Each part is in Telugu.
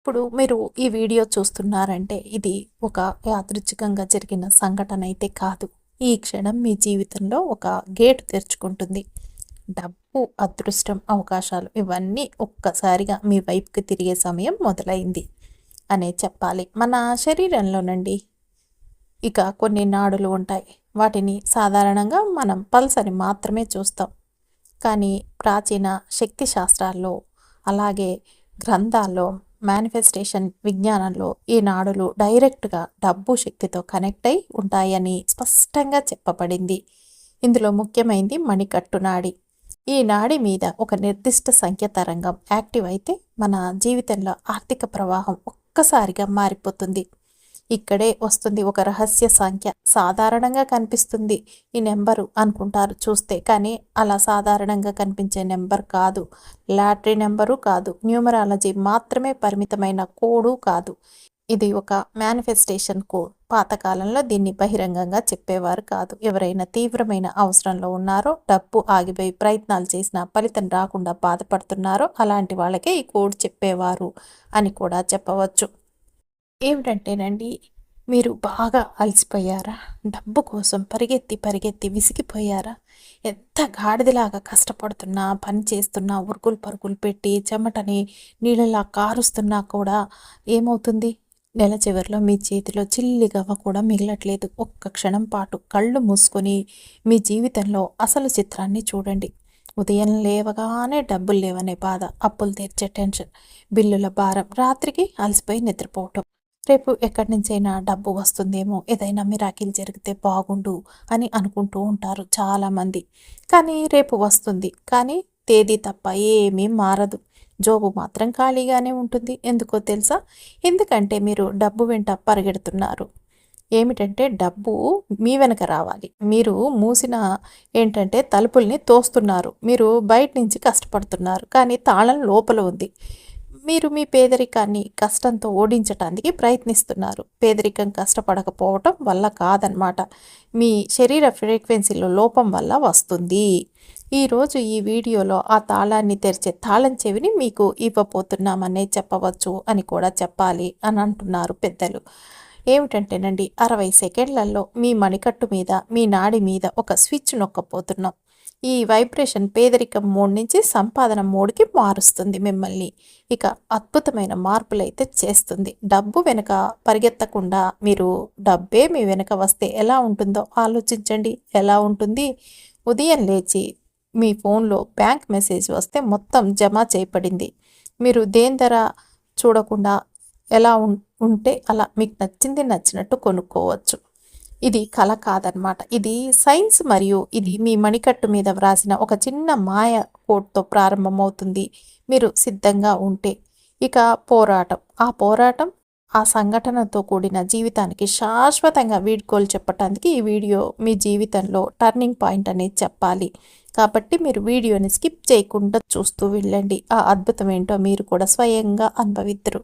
ఇప్పుడు మీరు ఈ వీడియో చూస్తున్నారంటే ఇది ఒక యాదృచ్ఛికంగా జరిగిన సంఘటన అయితే కాదు. ఈ క్షణం మీ జీవితంలో ఒక గేట్ తెరుచుకుంటుంది. డబ్బు అదృష్టం అవకాశాలు ఇవన్నీ ఒక్కసారిగా మీ వైపుకి తిరిగే సమయం మొదలైంది అనే చెప్పాలి. మన శరీరంలోనండి ఇక కొన్ని నాడులు ఉంటాయి. వాటిని సాధారణంగా మనం పల్స్ అని మాత్రమే చూస్తాం. కానీ ప్రాచీన శక్తి శాస్త్రాల్లో అలాగే గ్రంథాల్లో మేనిఫెస్టేషన్ విజ్ఞానంలో ఈ నాడులు డైరెక్ట్గా డబ్బు శక్తితో కనెక్ట్ అయి ఉంటాయని స్పష్టంగా చెప్పబడింది. ఇందులో ముఖ్యమైనది మణికట్టు నాడి. ఈ నాడి మీద ఒక నిర్దిష్ట సంఖ్య తరంగం యాక్టివ్ అయితే మన జీవితంలో ఆర్థిక ప్రవాహం ఒక్కసారిగా మారిపోతుంది. ఇక్కడే వస్తుంది ఒక రహస్య సంఖ్య. సాధారణంగా కనిపిస్తుంది ఈ నెంబరు అనుకుంటారు చూస్తే కానీ అలా సాధారణంగా కనిపించే నెంబర్ కాదు. లాటరీ నెంబరు కాదు. న్యూమరాలజీ మాత్రమే పరిమితమైన కోడు కాదు. ఇది ఒక మేనిఫెస్టేషన్ కోడ్. పాతకాలంలో దీన్ని బహిరంగంగా చెప్పేవారు కాదు. ఎవరైనా తీవ్రమైన అవసరంలో ఉన్నారో డబ్బు ఆగిపోయి ప్రయత్నాలు చేసినా ఫలితం రాకుండా బాధపడుతున్నారో అలాంటి వాళ్ళకే ఈ కోడ్ చెప్పేవారు అని కూడా చెప్పవచ్చు. ఏమిటంటేనండి మీరు బాగా అలసిపోయారా? డబ్బు కోసం పరిగెత్తి పరిగెత్తి విసిగిపోయారా? ఎంత గాడిదలాగా కష్టపడుతున్నా పని చేస్తున్నా ఉరుకులు పరుగులు పెట్టి చెమటని నీళ్ళలా కారుస్తున్నా కూడా ఏమవుతుంది? నెల చివరిలో మీ చేతిలో చిల్లి గవ్వ కూడా మిగలట్లేదు. ఒక్క క్షణం పాటు కళ్ళు మూసుకొని మీ జీవితంలో అసలు చిత్రాన్ని చూడండి. ఉదయం లేవగానే డబ్బులు లేవనే బాధ అప్పులు తీర్చే టెన్షన్ బిల్లుల భారం రాత్రికి అలసిపోయి నిద్రపోవటం. రేపు ఎక్కడి నుంచైనా డబ్బు వస్తుందేమో ఏదైనా మిరాకిల్ జరిగితే బాగుండు అని అనుకుంటూ ఉంటారు చాలామంది. కానీ రేపు వస్తుంది. కానీ తేదీ తప్ప ఏమీ మారదు. జోబు మాత్రం ఖాళీగానే ఉంటుంది. ఎందుకో తెలుసా? ఎందుకంటే మీరు డబ్బు వెంట పరిగెడుతున్నారు. ఏమిటంటే డబ్బు మీ వెనక రావాలి. మీరు మూసిన ఏంటంటే తలుపుల్ని తోస్తున్నారు. మీరు బయట నుంచి కష్టపడుతున్నారు. కానీ తాళం లోపల ఉంది. మీరు మీ పేదరికాన్ని కష్టంతో ఓడించటానికి ప్రయత్నిస్తున్నారు. పేదరికం కష్టపడకపోవటం వల్ల కాదనమాట మీ శరీర ఫ్రీక్వెన్సీలో లోపం వల్ల వస్తుంది. ఈరోజు ఈ వీడియోలో ఆ తాళాన్ని తెరిచే తాళం చెవిని మీకు ఇవ్వబోతున్నామనే చెప్పవచ్చు అని కూడా చెప్పాలి అని అంటున్నారు పెద్దలు. ఏమిటంటేనండి అరవై సెకండ్లలో మీ మణికట్టు మీద మీ నాడి మీద ఒక స్విచ్ నొక్కపోతున్నాం. ఈ వైబ్రేషన్ పేదరికం మోడ్ నుంచి సంపాదన మోడ్కి మారుస్తుంది మిమ్మల్ని. ఇక అద్భుతమైన మార్పులైతే చేస్తుంది. డబ్బు వెనుక పరిగెత్తకుండా మీరు డబ్బే మీ వెనుక వస్తే ఎలా ఉంటుందో ఆలోచించండి. ఎలా ఉంటుంది? ఉదయం లేచి మీ ఫోన్లో బ్యాంక్ మెసేజ్ వస్తే మొత్తం జమ చేయబడింది. మీరు దేని ధర చూడకుండా ఎలా ఉంటే అలా మీకు నచ్చింది నచ్చినట్టు కొనుక్కోవచ్చు. ఇది కళ కాదనమాట ఇది సైన్స్ మరియు ఇది మీ మణికట్టు మీద వ్రాసిన ఒక చిన్న మాయ కోట్తో ప్రారంభమవుతుంది. మీరు సిద్ధంగా ఉంటే. ఇక పోరాటం. ఆ పోరాటం ఆ సంఘటనతో కూడిన జీవితానికి శాశ్వతంగా వీడ్కోలు చెప్పటానికి ఈ వీడియో మీ జీవితంలో టర్నింగ్ పాయింట్ అనేది చెప్పాలి. కాబట్టి మీరు వీడియోని స్కిప్ చేయకుండా చూస్తూ వెళ్ళండి. ఆ అద్భుతం ఏంటో మీరు కూడా స్వయంగా అనుభవిద్దరు.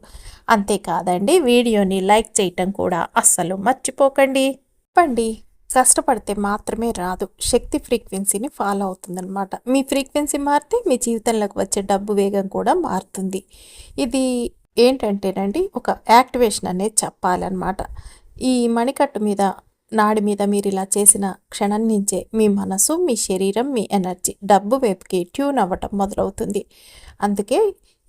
అంతేకాదండి వీడియోని లైక్ చేయటం కూడా అస్సలు మర్చిపోకండి. చెప్పండి. కష్టపడితే మాత్రమే రాదు. శక్తి ఫ్రీక్వెన్సీని ఫాలో అవుతుందన్నమాట. మీ ఫ్రీక్వెన్సీ మారితే మీ జీవితంలోకి వచ్చే డబ్బు వేగం కూడా మారుతుంది. ఇది ఏంటంటేనండి ఒక యాక్టివేషన్ అనేది చెప్పాలన్నమాట. ఈ మణికట్టు మీద నాడి మీద మీరు ఇలా చేసిన క్షణం నుంచే మీ మనసు మీ శరీరం మీ ఎనర్జీ డబ్బు వైపుకి ట్యూన్ అవ్వటం మొదలవుతుంది. అందుకే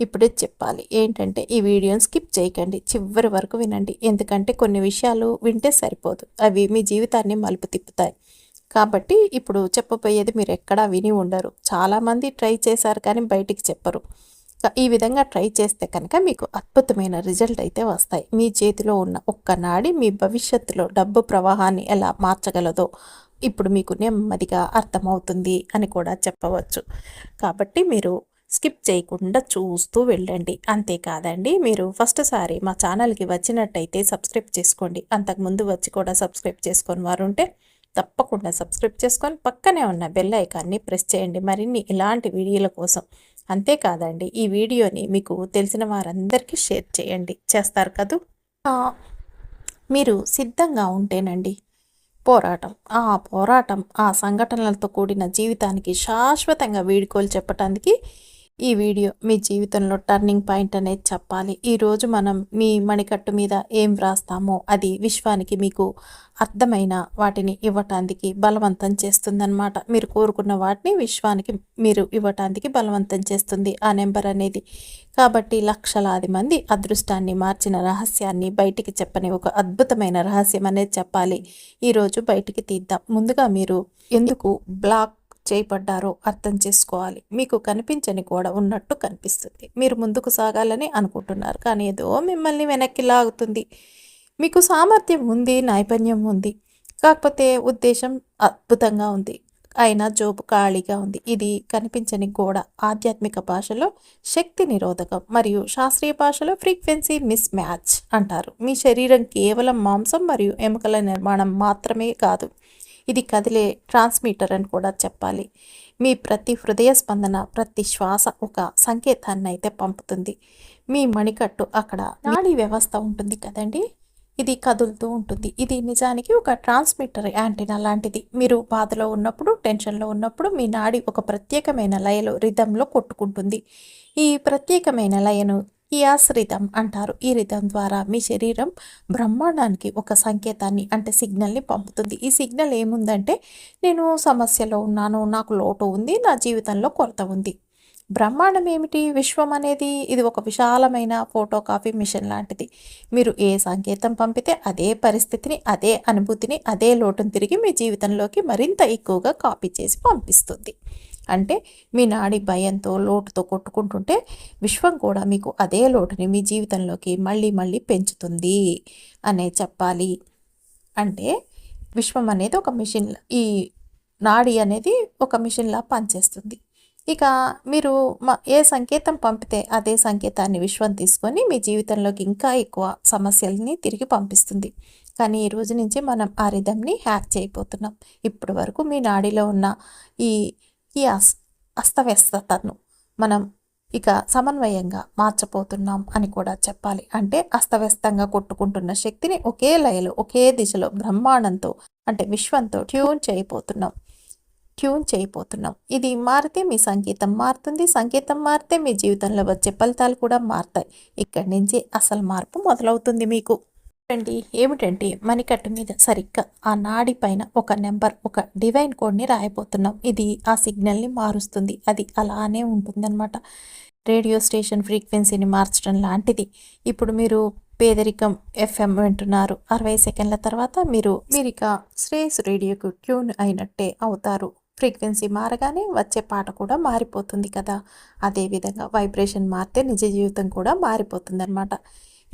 ఇప్పుడే చెప్పాలి. ఏంటంటే ఈ వీడియోని స్కిప్ చేయకండి. చివరి వరకు వినండి. ఎందుకంటే కొన్ని విషయాలు వింటే సరిపోదు. అవి మీ జీవితాన్ని మలుపు తిప్పుతాయి. కాబట్టి ఇప్పుడు చెప్పబోయేది మీరు ఎక్కడా విని ఉండరు. చాలామంది ట్రై చేశారు కానీ బయటికి చెప్పరు. ఈ విధంగా ట్రై చేస్తే కనుక మీకు అద్భుతమైన రిజల్ట్ అయితే వస్తాయి. మీ చేతిలో ఉన్న ఒక్క నాడి మీ భవిష్యత్తులో డబ్బు ప్రవాహాన్ని ఎలా మార్చగలదో ఇప్పుడు మీకు నెమ్మదిగా అర్థమవుతుంది అని కూడా చెప్పవచ్చు. కాబట్టి మీరు స్కిప్ చేయకుండా చూస్తూ వెళ్ళండి. అంతేకాదండి మీరు ఫస్ట్ సారి మా ఛానల్కి వచ్చినట్టయితే సబ్స్క్రైబ్ చేసుకోండి. అంతకుముందు వచ్చి కూడా సబ్స్క్రైబ్ చేసుకొని వారు ఉంటే తప్పకుండా సబ్స్క్రైబ్ చేసుకొని పక్కనే ఉన్న బెల్ ఐకాన్ని ప్రెస్ చేయండి. మరిన్ని ఇలాంటి వీడియోల కోసం. అంతేకాదండి ఈ వీడియోని మీకు తెలిసిన వారందరికీ షేర్ చేయండి. చేస్తారు కదూ? మీరు సిద్ధంగా ఉంటేనండి పోరాటం. ఆ పోరాటం ఆ సంఘటనలతో కూడిన జీవితానికి శాశ్వతంగా వీడుకోలు చెప్పటానికి ఈ వీడియో మీ జీవితంలో టర్నింగ్ పాయింట్ అనేది చెప్పాలి. ఈరోజు మనం మీ మణికట్టు మీద ఏం వ్రాస్తామో అది విశ్వానికి మీకు అర్థమైన వాటిని ఇవ్వటానికి బలవంతం చేస్తుందన్నమాట. మీరు కోరుకున్న వాటిని విశ్వానికి మీరు ఇవ్వటానికి బలవంతం చేస్తుంది ఆ నెంబర్ అనేది. కాబట్టి లక్షలాది మంది అదృష్టాన్ని మార్చిన రహస్యాన్ని బయటికి చెప్పని ఒక అద్భుతమైన రహస్యం అనేది చెప్పాలి. ఈరోజు బయటికి తీద్దాం. ముందుగా మీరు ఎందుకు బ్లాక్ చేయబడ్డారో అర్థం చేసుకోవాలి. మీకు కనిపించని గోడ ఉన్నట్టు కనిపిస్తుంది. మీరు ముందుకు సాగాలని అనుకుంటున్నారు. కానీ ఏదో మిమ్మల్ని వెనక్కి లాగుతుంది. మీకు సామర్థ్యం ఉంది నైపుణ్యం ఉంది. కాకపోతే ఉద్దేశం అద్భుతంగా ఉంది. అయినా జోబు ఖాళీగా ఉంది. ఇది కనిపించని గోడ. ఆధ్యాత్మిక భాషలో శక్తి నిరోధకం మరియు శాస్త్రీయ భాషలో ఫ్రీక్వెన్సీ మిస్ మ్యాచ్ అంటారు. మీ శరీరం కేవలం మాంసం మరియు ఎముకల నిర్మాణం మాత్రమే కాదు. ఇది కదిలే ట్రాన్స్మిటర్ అని కూడా చెప్పాలి. మీ ప్రతి హృదయ స్పందన ప్రతి శ్వాస ఒక సంకేతాన్ని అయితే పంపుతుంది. మీ మణికట్టు అక్కడ నాడీ వ్యవస్థ ఉంటుంది కదండి? ఇది కదులుతూ ఉంటుంది. ఇది నిజానికి ఒక ట్రాన్స్మిటర్ యాంటీనా లాంటిది. మీరు బాధలో ఉన్నప్పుడు టెన్షన్లో ఉన్నప్పుడు మీ నాడి ఒక ప్రత్యేకమైన లయలో రిధంలో కొట్టుకుంటుంది. ఈ ప్రత్యేకమైన లయను ఇయాస్ రిధం అంటారు. ఈ రిధం ద్వారా మీ శరీరం బ్రహ్మాండానికి ఒక సంకేతాన్ని అంటే సిగ్నల్ని పంపుతుంది. ఈ సిగ్నల్ ఏముందంటే నేను సమస్యలో ఉన్నాను నాకు లోటు ఉంది నా జీవితంలో కొరత ఉంది. బ్రహ్మాండం ఏమిటి? విశ్వం అనేది ఇది ఒక విశాలమైన ఫోటో కాపీ మిషన్ లాంటిది. మీరు ఏ సంకేతం పంపితే అదే పరిస్థితిని అదే అనుభూతిని అదే లోటును తిరిగి మీ జీవితంలోకి మరింత ఎక్కువగా కాపీ చేసి పంపిస్తుంది. అంటే మీ నాడి భయంతో లోటుతో కొట్టుకుంటుంటే విశ్వం కూడా మీకు అదే లోటుని మీ జీవితంలోకి మళ్ళీ మళ్ళీ పెంచుతుంది అనే చెప్పాలి. అంటే విశ్వం అనేది ఒక మిషన్ ఈ నాడి అనేది ఒక మిషన్లా పనిచేస్తుంది. ఇక మీరు ఏ సంకేతం పంపితే అదే సంకేతాన్ని విశ్వం తీసుకొని మీ జీవితంలోకి ఇంకా ఎక్కువ సమస్యల్ని తిరిగి పంపిస్తుంది. కానీ ఈ రోజు నుంచి మనం ఆ రిధంని హ్యాక్ చేయబోతున్నాం. ఇప్పటి వరకు మీ నాడిలో ఉన్న ఈ ఈ అస్ అస్తవ్యస్తతను మనం ఇక సమన్వయంగా మార్చపోతున్నాం అని కూడా చెప్పాలి. అంటే అస్తవ్యస్తంగా కొట్టుకుంటున్న శక్తిని ఒకే లయలో ఒకే దిశలో బ్రహ్మాండంతో అంటే విశ్వంతో ట్యూన్ చేయబోతున్నాం. ట్యూన్ చేయబోతున్నాం. ఇది మారితే మీ సంగీతం మారుతుంది. సంగీతం మారితే మీ జీవితంలో వచ్చే ఫలితాలు కూడా మారుతాయి. ఇక్కడి నుంచి అసలు మార్పు మొదలవుతుంది మీకు. అండి ఏమిటంటే మణికట్టు మీద సరిగ్గా ఆ నాడి పైన ఒక నెంబర్ ఒక డివైన్ కోడ్ని రాయబోతున్నాం. ఇది ఆ సిగ్నల్ని మారుస్తుంది. అది అలానే ఉంటుందన్నమాట. రేడియో స్టేషన్ ఫ్రీక్వెన్సీని మార్చడం లాంటిది. ఇప్పుడు మీరు పేదరికం ఎఫ్ఎం వింటున్నారు. అరవై సెకండ్ల తర్వాత మీరు మీరు శ్రేయస్ రేడియోకు ట్యూన్ అయినట్టే అవుతారు. ఫ్రీక్వెన్సీ మారగానే వచ్చే పాట కూడా మారిపోతుంది కదా. అదేవిధంగా వైబ్రేషన్ మారితే నిజ జీవితం కూడా మారిపోతుంది అనమాట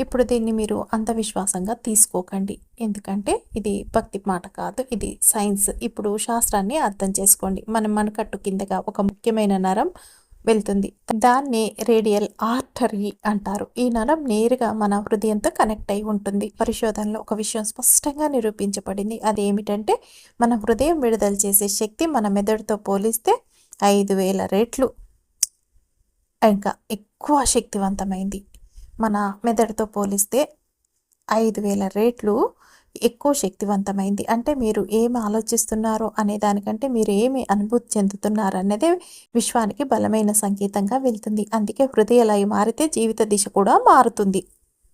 ఇప్పుడు దీన్ని మీరు అంధవిశ్వాసంగా తీసుకోకండి. ఎందుకంటే ఇది భక్తి మాట కాదు ఇది సైన్స్. ఇప్పుడు శాస్త్రాన్ని అర్థం చేసుకోండి. మనం మనకట్టు కిందగా ఒక ముఖ్యమైన నరం వెళ్తుంది. దాన్ని రేడియల్ ఆర్టరీ అంటారు. ఈ నరం నేరుగా మన హృదయంతో కనెక్ట్ అయి ఉంటుంది. పరిశోధనలో ఒక విషయం స్పష్టంగా నిరూపించబడింది. అదేమిటంటే మన హృదయం విడుదల చేసే శక్తి మన మెదడుతో పోలిస్తే ఐదు వేల రెట్లు. ఇంకా ఎక్కువ శక్తివంతమైంది. మన మెదడుతో పోలిస్తే ఐదు వేల రేట్లు ఎక్కువ శక్తివంతమైంది. అంటే మీరు ఏమి ఆలోచిస్తున్నారో అనే దానికంటే మీరు ఏమి అనుభూతి చెందుతున్నారు అన్నదే విశ్వానికి బలమైన సంకేతంగా వెళ్తుంది. అందుకే హృదయలయ మారితే జీవిత దిశ కూడా మారుతుంది.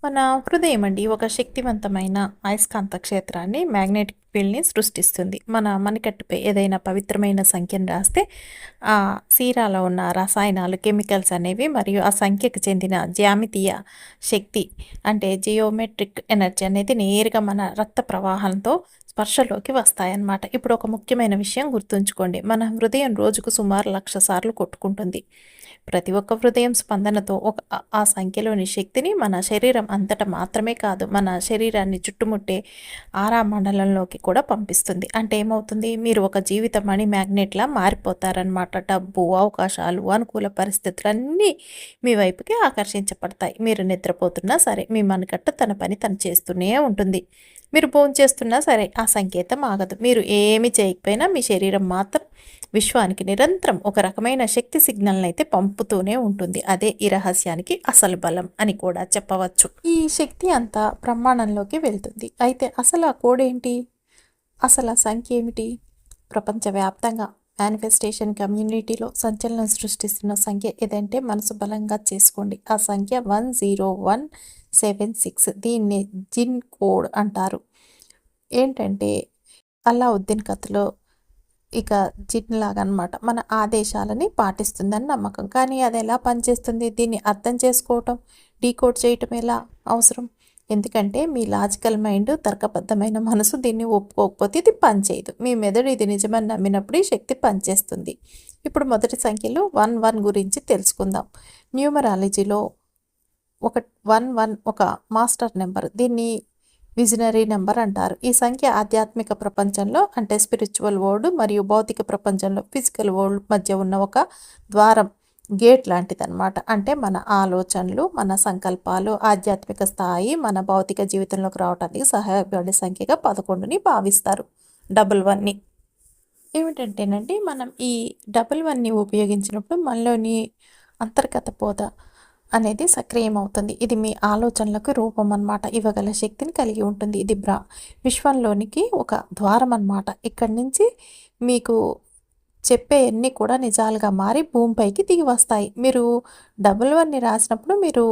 మన హృదయం అండి ఒక శక్తివంతమైన అయస్కాంత క్షేత్రాన్ని మ్యాగ్నెటిక్ ఫీల్డ్ని సృష్టిస్తుంది. మన మణికట్టుపై ఏదైనా పవిత్రమైన సంఖ్యను రాస్తే ఆ సీరాలో ఉన్న రసాయనాలు కెమికల్స్ అనేవి మరియు ఆ సంఖ్యకు చెందిన జ్యామితీయ శక్తి అంటే జియోమెట్రిక్ ఎనర్జీ అనేది నేరుగా మన రక్త ప్రవాహంతో స్పర్శలోకి వస్తాయన్నమాట. ఇప్పుడు ఒక ముఖ్యమైన విషయం గుర్తుంచుకోండి. మన హృదయం రోజుకు సుమారు లక్ష సార్లు కొట్టుకుంటుంది. ప్రతి ఒక్క హృదయం స్పందనతో ఒక ఆ సంఖ్యలోని శక్తిని మన శరీరం అంతటా మాత్రమే కాదు మన శరీరాన్ని చుట్టుముట్టే ఆరా మండలంలోకి కూడా పంపిస్తుంది. అంటే ఏమవుతుంది? మీరు ఒక జీవితం అని మ్యాగ్నెట్లా మారిపోతారనమాట డబ్బు అవకాశాలు అనుకూల పరిస్థితులన్నీ మీ వైపుకి ఆకర్షించబడతాయి. మీరు నిద్రపోతున్నా సరే మీ మనకట్ట తన పని తను చేస్తూనే ఉంటుంది. మీరు భోజనం చేస్తున్నా సరే ఆ సంకేతం ఆగదు. మీరు ఏమి చేయకపోయినా మీ శరీరం మాత్రం విశ్వానికి నిరంతరం ఒక రకమైన శక్తి సిగ్నల్ని అయితే పంపుతూనే ఉంటుంది. అదే ఈ రహస్యానికి అసలు బలం అని కూడా చెప్పవచ్చు. ఈ శక్తి అంతా బ్రహ్మాండంలోకి వెళ్తుంది. అయితే అసలు ఆ కోడ్ ఏంటి? అసలు ఆ సంఖ్య ఏమిటి? ప్రపంచవ్యాప్తంగా మేనిఫెస్టేషన్ కమ్యూనిటీలో సంచలనం సృష్టిస్తున్న సంఖ్య ఏదంటే మనసు బలంగా చేసుకోండి. ఆ సంఖ్య one zero one seven six దీన్ని జిన్ కోడ్ అంటారు. ఏంటంటే అల్లావుద్దీన్ కథలో ఇక జిడ్లాగా అనమాట మన ఆదేశాలని పాటిస్తుందని నమ్మకం. కానీ అది ఎలా పనిచేస్తుంది? దీన్ని అర్థం చేసుకోవటం డీకోడ్ చేయటం ఎలా అవసరం? ఎందుకంటే మీ లాజికల్ మైండ్ తర్కబద్ధమైన మనసు దీన్ని ఒప్పుకోకపోతే ఇది పనిచేయదు. మీ మెదడు ఇది నిజమని నమ్మినప్పుడు ఈ శక్తి పనిచేస్తుంది. ఇప్పుడు మొదటి సంఖ్యలో వన్ వన్ గురించి తెలుసుకుందాం. న్యూమరాలజీలో ఒక వన్ వన్ ఒక మాస్టర్ నెంబర్. దీన్ని విజనరీ నెంబర్ అంటారు. ఈ సంఖ్య ఆధ్యాత్మిక ప్రపంచంలో అంటే స్పిరిచువల్ వరల్డ్ మరియు భౌతిక ప్రపంచంలో ఫిజికల్ వరల్డ్ మధ్య ఉన్న ఒక ద్వారం గేట్ లాంటిదన్నమాట. అంటే మన ఆలోచనలు మన సంకల్పాలు ఆధ్యాత్మిక స్థాయి మన భౌతిక జీవితంలోకి రావడానికి సహాయపడే సంఖ్యగా పదకొండుని భావిస్తారు. డబుల్ వన్ని. ఏమిటంటేనండి మనం ఈ డబుల్ వన్ని ఉపయోగించినప్పుడు మనలోని అంతర్గత బోధ అనేది సక్రియం ఇది మీ ఆలోచనలకు రూపం అన్నమాట. ఇవ్వగల శక్తిని కలిగి ఉంటుంది. ఇది బ్రా విశ్వంలోనికి ఒక ద్వారం అన్నమాట. ఇక్కడి నుంచి మీకు చెప్పే అన్నీ కూడా నిజాలుగా మారి భూమిపైకి దిగి వస్తాయి. మీరు డబుల్ వన్ని రాసినప్పుడు మీరు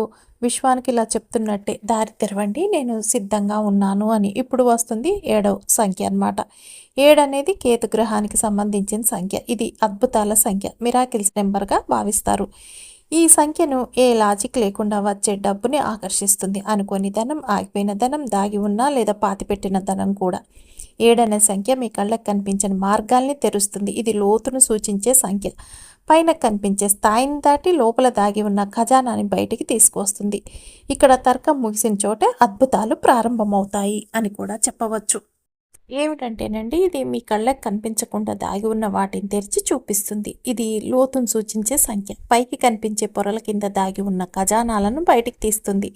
విశ్వానికి ఇలా చెప్తున్నట్టే దారి తెరవండి నేను సిద్ధంగా ఉన్నాను అని. ఇప్పుడు వస్తుంది ఏడవ సంఖ్య అనమాట ఏడు అనేది కేతుగ్రహానికి సంబంధించిన సంఖ్య. ఇది అద్భుతాల సంఖ్య. మిరాకిల్స్ నెంబర్గా భావిస్తారు. ఈ సంఖ్యను ఏ లాజిక్ లేకుండా వచ్చే డబ్బుని ఆకర్షిస్తుంది. అనుకోని ధనం ఆగిపోయిన ధనం దాగి ఉన్న లేదా పాతిపెట్టిన ధనం కూడా. ఏడనే సంఖ్య మీ కళ్ళకు కనిపించని మార్గాల్ని తెరుస్తుంది. ఇది లోతును సూచించే సంఖ్య. పైన కనిపించే స్థాయిని దాటి లోపల దాగి ఉన్న ఖజానాని బయటికి తీసుకొస్తుంది ఇక్కడ తర్కం ముగిసిన చోటే అద్భుతాలు ప్రారంభమవుతాయి అని కూడా చెప్పవచ్చు. ఏమిటంటేనండి ఇది మీ కళ్ళకు కనిపించకుండా దాగి ఉన్న వాటిని తెరిచి చూపిస్తుంది. ఇది లోతును సూచించే సంఖ్య. పైకి కనిపించే పొరల కింద దాగి ఉన్న ఖజానాలను బయటికి తీస్తుంది.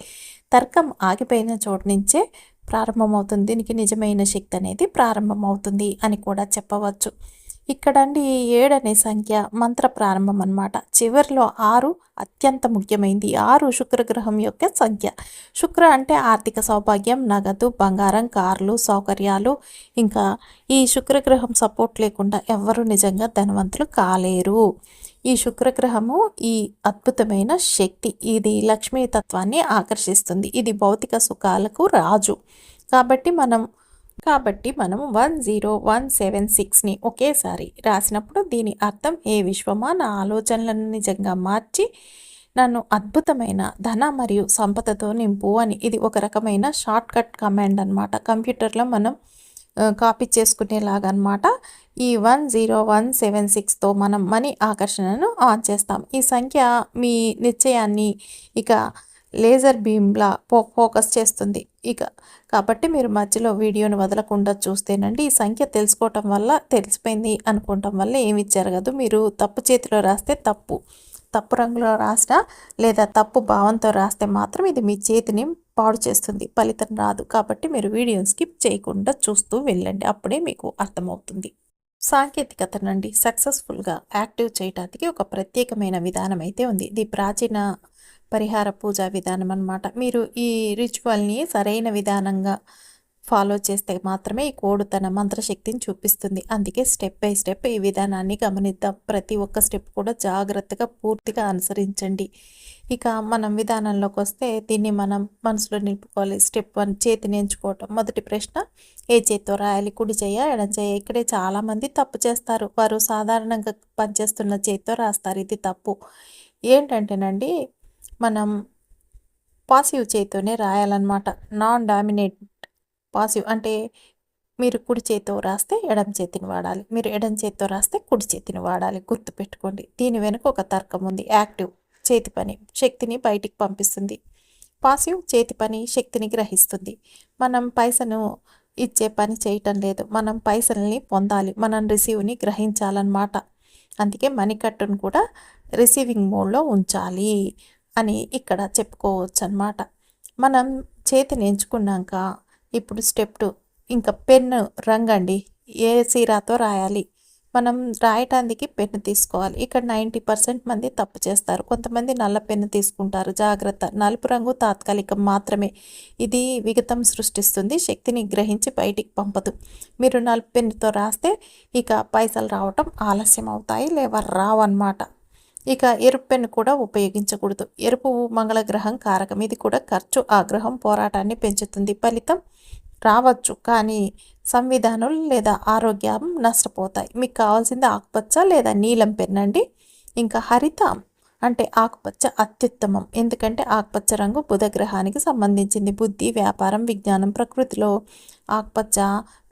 తర్కం ఆగిపోయిన చోటు నుంచే ప్రారంభమవుతుంది. దీనికి నిజమైన శక్తి అనేది ప్రారంభమవుతుంది అని కూడా చెప్పవచ్చు. ఇక్కడండి ఏడు అనే సంఖ్య మంత్ర ప్రారంభం అనమాట చివరిలో ఆరు అత్యంత ముఖ్యమైనది ఆరు శుక్రగ్రహం యొక్క సంఖ్య. శుక్ర అంటే ఆర్థిక సౌభాగ్యం నగదు బంగారం కార్లు సౌకర్యాలు. ఇంకా ఈ శుక్రగ్రహం సపోర్ట్ లేకుండా ఎవరు నిజంగా ధనవంతులు కాలేరు. ఈ శుక్రగ్రహము ఈ అద్భుతమైన శక్తి. ఇది లక్ష్మీ తత్వాన్ని ఆకర్షిస్తుంది. ఇది భౌతిక సుఖాలకు రాజు. కాబట్టి మనం కాబట్టి మనం వన్ జీరో వన్ సెవెన్ సిక్స్ని ఒకేసారి రాసినప్పుడు దీని అర్థం ఏ విశ్వమా? నా ఆలోచనలను నిజంగా మార్చి నన్ను అద్భుతమైన ధన మరియు సంపదతో నింపు అని. ఇది ఒక రకమైన షార్ట్ కట్ కమాండ్ అనమాట కంప్యూటర్లో మనం కాపీ చేసుకునేలాగా అనమాట ఈ వన్ జీరో వన్ సెవెన్ సిక్స్తో మనం మనీ ఆకర్షణను ఆన్ చేస్తాం. ఈ సంఖ్య మీ నిశ్చయాన్ని ఇక లేజర్ బీమ్లా ఫో ఫోకస్ చేస్తుంది. ఇక కాబట్టి మీరు మధ్యలో వీడియోని వదలకుండా చూస్తేనండి ఈ సంఖ్య తెలుసుకోవటం వల్ల తెలిసిపోయింది అనుకోవటం వల్ల ఏమి జరగదు. మీరు తప్పు చేతిలో రాస్తే తప్పు. తప్పు రంగులో రాసినా లేదా తప్పు భావంతో రాస్తే మాత్రం ఇది మీ చేతిని పాడు చేస్తుంది. ఫలితం రాదు. కాబట్టి మీరు వీడియోని స్కిప్ చేయకుండా చూస్తూ వెళ్ళండి. అప్పుడే మీకు అర్థమవుతుంది. సాంకేతికతనండి. సక్సెస్ఫుల్గా యాక్టివ్ చేయడానికి ఒక ప్రత్యేకమైన విధానం అయితే ఉంది. ఇది ప్రాచీన పరిహార పూజా విధానం అనమాట మీరు ఈ రిచువల్ని సరైన విధానంగా ఫాలో చేస్తే మాత్రమే ఈ కోడు తన మంత్రశక్తిని చూపిస్తుంది. అందుకే స్టెప్ బై స్టెప్ ఈ విధానాన్ని గమనిద్దాం. ప్రతి ఒక్క స్టెప్ కూడా జాగ్రత్తగా పూర్తిగా అనుసరించండి. ఇక మనం విధానంలోకి వస్తే దీన్ని మనం మనసులో నిలుపుకోవాలి. స్టెప్ వన్ చేతిని ఎంచుకోవటం. మొదటి ప్రశ్న ఏ చేత్తో రాయాలి? కుడి చేయ ఎడం చేయ? ఇక్కడే చాలామంది తప్పు చేస్తారు. వారు సాధారణంగా పనిచేస్తున్న చేత్తో రాస్తారు. ఇది తప్పు. ఏంటంటేనండి మనం పాసివ్ చేతితోనే రాయాలన్నమాట. నాన్ డామినేట్ పాసివ్ అంటే మీరు కుడి చేతితో రాస్తే ఎడం చేతిని వాడాలి. మీరు ఎడం చేతితో రాస్తే కుడి చేతిని వాడాలి. గుర్తుపెట్టుకోండి. దీని వెనుక ఒక తర్కం ఉంది. యాక్టివ్ చేతి పని శక్తిని బయటికి పంపిస్తుంది. పాసివ్ చేతి పని శక్తిని గ్రహిస్తుంది. మనం పైసను ఇచ్చే పని చేయటం లేదు. మనం పైసల్ని పొందాలి. మనం రిసీవ్ని గ్రహించాలన్నమాట. అందుకే మనీ కట్టును కూడా రిసీవింగ్ మోడ్లో ఉంచాలి. అని ఇక్కడ చెప్పుకోవచ్చు అనమాట మనం చేతిని ఎంచుకున్నాక ఇప్పుడు స్టెప్ టూ ఇంకా పెన్ను రంగండి ఏ సీరాతో రాయాలి? మనం రాయటానికి పెన్ను తీసుకోవాలి. ఇక్కడ నైంటీ పర్సెంట్ మంది తప్పు చేస్తారు. కొంతమంది నల్ల పెన్ను తీసుకుంటారు. జాగ్రత్త. నలుపు రంగు తాత్కాలికం మాత్రమే. ఇది విగతం సృష్టిస్తుంది. శక్తిని గ్రహించి బయటికి పంపదు. మీరు నలుపు పెన్నుతో రాస్తే ఇక పైసలు రావటం ఆలస్యం అవుతాయి లేవా? రావన్నమాట. ఇక ఎరుపు పెన్ను కూడా ఉపయోగించకూడదు. ఎరుపు మంగళగ్రహం కారకం. ఇది కూడా ఖర్చు ఆగ్రహం పోరాటాన్ని పెంచుతుంది. ఫలితం రావచ్చు కానీ సంవిధానం లేదా ఆరోగ్యం నష్టపోతాయి. మీకు కావాల్సింది ఆకుపచ్చ లేదా నీలం పెన్నండి. ఇంకా హరిత అంటే ఆకుపచ్చ అత్యుత్తమం. ఎందుకంటే ఆకుపచ్చ రంగు బుధగ్రహానికి సంబంధించింది. బుద్ధి వ్యాపారం విజ్ఞానం ప్రకృతిలో ఆకుపచ్చ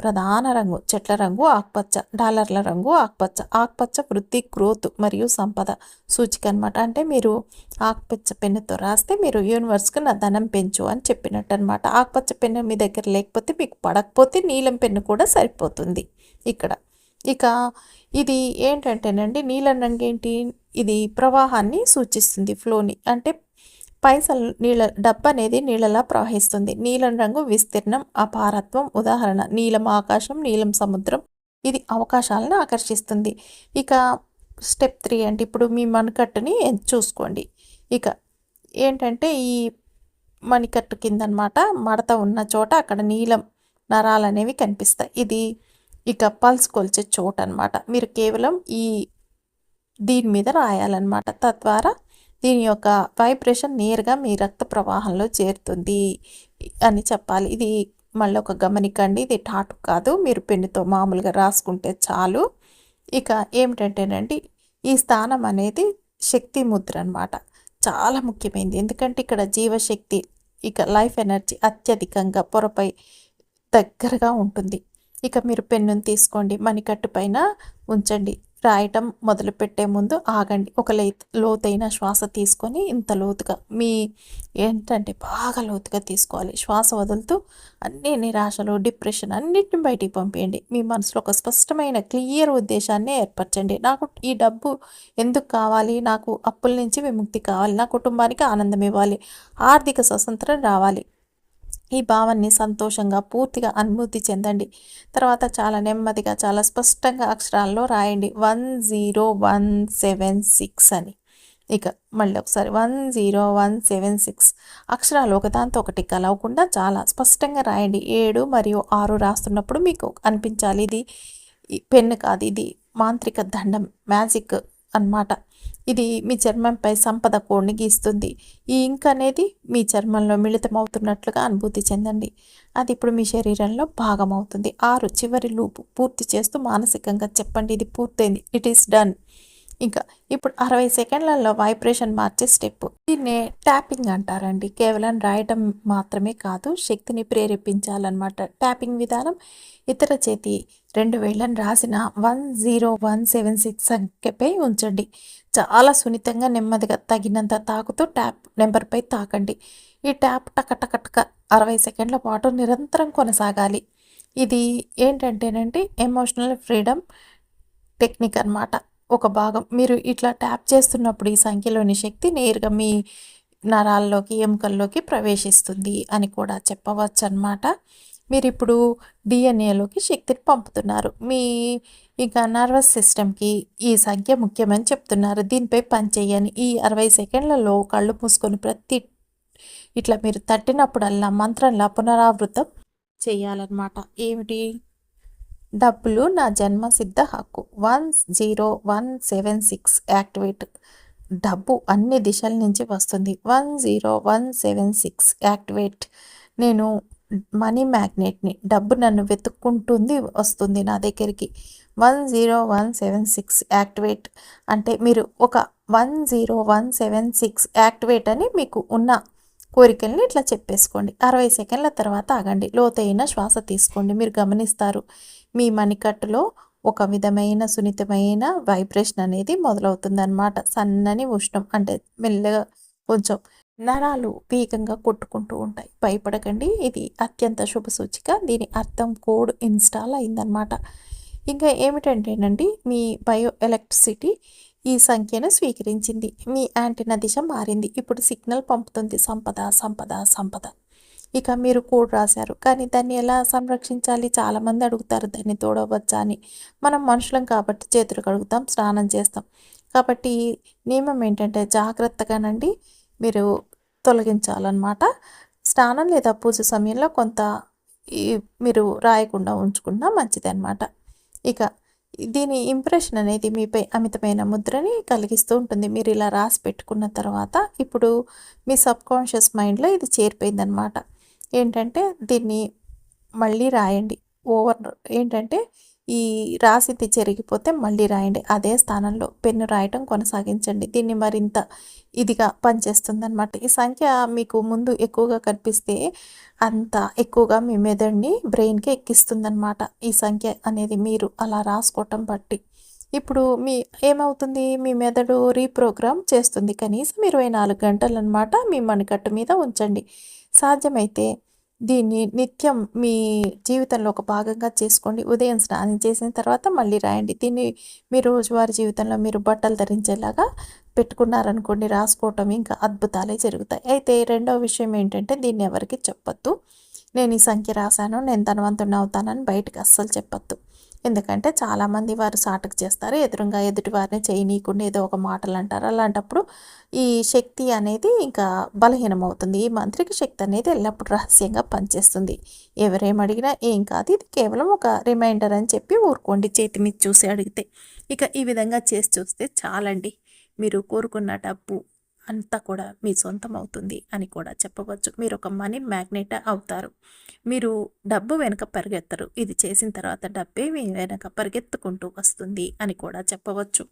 ప్రధాన రంగు చెట్ల రంగు ఆకుపచ్చ డాలర్ల రంగు ఆకుపచ్చ ఆకుపచ్చ వృద్ధి గ్రోత్ మరియు సంపద సూచిక అనమాట అంటే మీరు ఆకుపచ్చ పెన్నుతో రాస్తే మీరు యూనివర్స్కి నా ధనం పెంచు అని చెప్పినట్టు అనమాట ఆకుపచ్చ పెన్ను మీ దగ్గర లేకపోతే మీకు పడకపోతే నీలం పెన్ను కూడా సరిపోతుంది. ఇక్కడ ఇక ఇది ఏంటంటేనండి నీలం రంగు ఏంటి ఇది ప్రవాహాన్ని సూచిస్తుంది ఫ్లోని. అంటే పైసలు నీళ్ళ డబ్బు అనేది నీళ్ళలా ప్రవహిస్తుంది. నీలం రంగు విస్తీర్ణం అపారత్వం ఉదాహరణ. నీలం ఆకాశం నీలం సముద్రం ఇది అవకాశాలను ఆకర్షిస్తుంది. ఇక స్టెప్ త్రీ అంటే ఇప్పుడు మీ మణికట్టుని చూసుకోండి. ఇక ఏంటంటే ఈ మణికట్టు కింద అనమాట మడత ఉన్న చోట అక్కడ నీలం నరాలు అనేవి కనిపిస్తాయి. ఇది ఇక పల్స్ కొలిచే చోటు అనమాట మీరు కేవలం ఈ దీని మీద రాయాలన్నమాట తద్వారా దీని యొక్క వైబ్రేషన్ నేరుగా మీ రక్త ప్రవాహంలో చేరుతుంది అని చెప్పాలి. ఇది మళ్ళీ ఒక గమనికండి. ఇది టాటు కాదు. మీరు పెన్నుతో మామూలుగా రాసుకుంటే చాలు. ఇక ఏమిటంటేనండి ఈ స్థానం అనేది శక్తి ముద్ర అనమాట. చాలా ముఖ్యమైనది ఎందుకంటే ఇక్కడ జీవశక్తి ఇక లైఫ్ ఎనర్జీ అత్యధికంగా పొరపై దగ్గరగా ఉంటుంది. ఇక మీరు పెన్నును తీసుకోండి మణికట్టు పైన ఉంచండి. రాయటం మొదలుపెట్టే ముందు ఆగండి. ఒక లే లోతైన శ్వాస తీసుకొని ఇంత లోతుగా మీ ఏంటంటే బాగా లోతుగా తీసుకోవాలి. శ్వాస వదులుతూ అన్ని నిరాశలు డిప్రెషన్ అన్నిటిని బయటికి పంపేయండి. మీ మనసులో ఒక స్పష్టమైన క్లియర్ ఉద్దేశాన్ని ఏర్పరచండి. నాకు ఈ డబ్బు ఎందుకు కావాలి? నాకు అప్పుల నుంచి విముక్తి కావాలి. నా కుటుంబానికి ఆనందం ఇవ్వాలి. ఆర్థిక స్వతంత్రం రావాలి. ఈ భావాన్ని సంతోషంగా పూర్తిగా అనుభూతి చెందండి. తర్వాత చాలా నెమ్మదిగా చాలా స్పష్టంగా అక్షరాల్లో రాయండి. One zero one seven six అని. ఇక మళ్ళీ ఒకసారి one zero one seven six. అక్షరాలు ఒకదాంతో ఒకటి కలవకుండా చాలా స్పష్టంగా రాయండి. ఏడు మరియు ఆరు రాస్తున్నప్పుడు మీకు అనిపించాలి. ఇది పెన్ను కాదు ఇది మాంత్రిక దండం మ్యాజిక్ అన్నమాట. ఇది మీ చర్మంపై సంపద కోడ్ని గీస్తుంది ఈ ఇంక్ అనేది మీ చర్మంలో మిళితమవుతున్నట్లుగా అనుభూతి చెందండి. అది ఇప్పుడు మీ శరీరంలో భాగం అవుతుంది ఆరు చివరి లూపు పూర్తి చేస్తూ మానసికంగా చెప్పండి. ఇది పూర్తయింది. ఇట్ ఈస్ డన్ ఇంకా ఇప్పుడు అరవై సెకండ్లలో వైబ్రేషన్ మార్చే స్టెప్ దీన్నే ట్యాపింగ్ అంటారండి. కేవలం రాయటం మాత్రమే కాదు శక్తిని ప్రేరేపించాలన్నమాట. ట్యాపింగ్ విధానం ఇతర చేతి రెండు వేళ్ళని రాసిన one zero one seven six సంఖ్యపై ఉంచండి. చాలా సున్నితంగా నెమ్మదిగా తగినంత తాకుతూ ట్యాప్ నెంబర్పై తాకండి. ఈ ట్యాప్ టక అరవై సెకండ్ల పాటు నిరంతరం కొనసాగాలి. ఇది ఏంటంటేనంటే ఎమోషనల్ ఫ్రీడమ్ టెక్నిక్ అనమాట ఒక భాగం మీరు ఇట్లా ట్యాప్ చేస్తున్నప్పుడు ఈ సంఖ్యలోని శక్తి నేరుగా మీ నరాల్లోకి ఎముకల్లోకి ప్రవేశిస్తుంది అని కూడా చెప్పవచ్చు అనమాట మీరు ఇప్పుడు డిఎన్ఏలోకి శక్తిని పంపుతున్నారు. మీ ఇక నర్వస్ సిస్టమ్కి ఈ సంఖ్య ముఖ్యమని చెప్తున్నారు. దీనిపై పనిచేయని ఈ అరవై సెకండ్లలో కళ్ళు మూసుకొని ప్రతి ఇట్లా మీరు తట్టినప్పుడల్లా మంత్రంలా పునరావృతం చేయాలన్నమాట. ఏమిటి? డబ్బులు నా జన్మ సిద్ధ హక్కు. One zero one seven six activate. డబ్బు అన్ని దిశల నుంచి వస్తుంది. One zero one seven six activate. నేను మనీ మ్యాగ్నెట్ని డబ్బు నన్ను వెతుక్కుంటుంది వస్తుంది నా దగ్గరికి. One zero one seven six activate అంటే మీరు ఒక one zero one seven six activate అని మీకు ఉన్న కోరికల్ని ఇట్లా చెప్పేసుకోండి. అరవై సెకండ్ల తర్వాత ఆగండి. లోతైన శ్వాస తీసుకోండి. మీరు గమనిస్తారు మీ మణికట్టులో ఒక విధమైన సున్నితమైన వైబ్రేషన్ అనేది మొదలవుతుందన్నమాట. సన్నని ఉష్ణం అంటే మెల్లగా కొంచెం నరాలు వేగంగా కొట్టుకుంటూ ఉంటాయి. భయపడకండి. ఇది అత్యంత శుభ సూచిక. దీని అర్థం కోడ్ ఇన్స్టాల్ అయిందనమాట ఇంకా ఏమిటంటేనండి మీ బయో ఎలక్ట్రిసిటీ ఈ సంఖ్యను స్వీకరించింది. మీ యాంటీనా దిశ మారింది. ఇప్పుడు సిగ్నల్ పంపుతుంది. సంపద సంపద సంపద. ఇక మీరు కోడ్ రాశారు. కానీ దాన్ని ఎలా సంరక్షించాలి? చాలామంది అడుగుతారు దాన్ని తోడవచ్చా అని. మనం మనుషులం కాబట్టి చేతులు కడుగుతాం స్నానం చేస్తాం. కాబట్టి నియమం ఏంటంటే జాగ్రత్తగానండి. మీరు తొలగించాలన్నమాట. స్నానం లేదా పూజ సమయంలో కొంత మీరు రాయకుండా ఉంచుకున్నా మంచిది అనమాట ఇక దీని ఇంప్రెషన్ అనేది మీపై అమితమైన ముద్రని కలిగిస్తూ ఉంటుంది. మీరు ఇలా రాసి పెట్టుకున్న తర్వాత ఇప్పుడు మీ సబ్కాన్షియస్ మైండ్లో ఇది చేరిపోయిందనమాట ఏంటంటే దీన్ని మళ్ళీ రాయండి. ఓవర్ ఏంటంటే ఈ రాసింది చెరిగిపోతే మళ్ళీ రాయండి. అదే స్థానంలో పెన్ను రాయటం కొనసాగించండి. దీన్ని మరింత ఇదిగా పనిచేస్తుందన్నమాట. ఈ సంఖ్య మీకు ముందు ఎక్కువగా కనిపిస్తే అంత ఎక్కువగా మీ మెదడుని బ్రెయిన్కి ఎక్కిస్తుందన్నమాట. ఈ సంఖ్య అనేది మీరు అలా రాసుకోవటం బట్టి. ఇప్పుడు మీ ఏమవుతుంది? మీ మెదడు రీప్రోగ్రామ్ చేస్తుంది. కనీసం ఇరవై నాలుగు గంటలు అనమాట మీ మణికట్టు మీద ఉంచండి. సాధ్యమైతే దీన్ని నిత్యం మీ జీవితంలో ఒక భాగంగా చేసుకోండి. ఉదయం స్నానం చేసిన తర్వాత మళ్ళీ రాయండి. దీన్ని మీ రోజువారి జీవితంలో మీరు బట్టలు ధరించేలాగా పెట్టుకున్నారనుకోండి రాసుకోవటం ఇంకా అద్భుతాలే జరుగుతాయి. అయితే రెండవ విషయం ఏంటంటే దీన్ని ఎవరికి చెప్పొద్దు. నేను ఈ సంఖ్య రాశాను నేను ధనవంతుని అవుతానని బయటకు అస్సలు చెప్పొద్దు. ఎందుకంటే చాలామంది వారు సాటకు చేస్తారు. ఎదురుగా ఎదుటి వారిని చేయనీయకుండా ఏదో ఒక మాటలు అంటారు అలాంటప్పుడు ఈ శక్తి అనేది ఇంకా బలహీనమవుతుంది. ఈ మంత్రికి శక్తి అనేది ఎల్లప్పుడూ రహస్యంగా పనిచేస్తుంది. ఎవరేం అడిగినా ఏం కాదు. ఇది కేవలం ఒక రిమైండర్ అని చెప్పి ఊరుకోండి. చేతి మీద చూసి అడిగితే. ఇక ఈ విధంగా చేసి చూస్తే చాలండి. మీరు కోరుకున్న డబ్బు అంతా కూడా మీ సొంతం అవుతుంది అని కూడా చెప్పవచ్చు. మీరు ఒక మనీ మ్యాగ్నెట్ అవుతారు. మీరు డబ్బు వెనుక పరిగెత్తరు. ఇది చేసిన తర్వాత డబ్బే మీ వెనక పరిగెత్తుకుంటూ వస్తుంది అని కూడా చెప్పవచ్చు.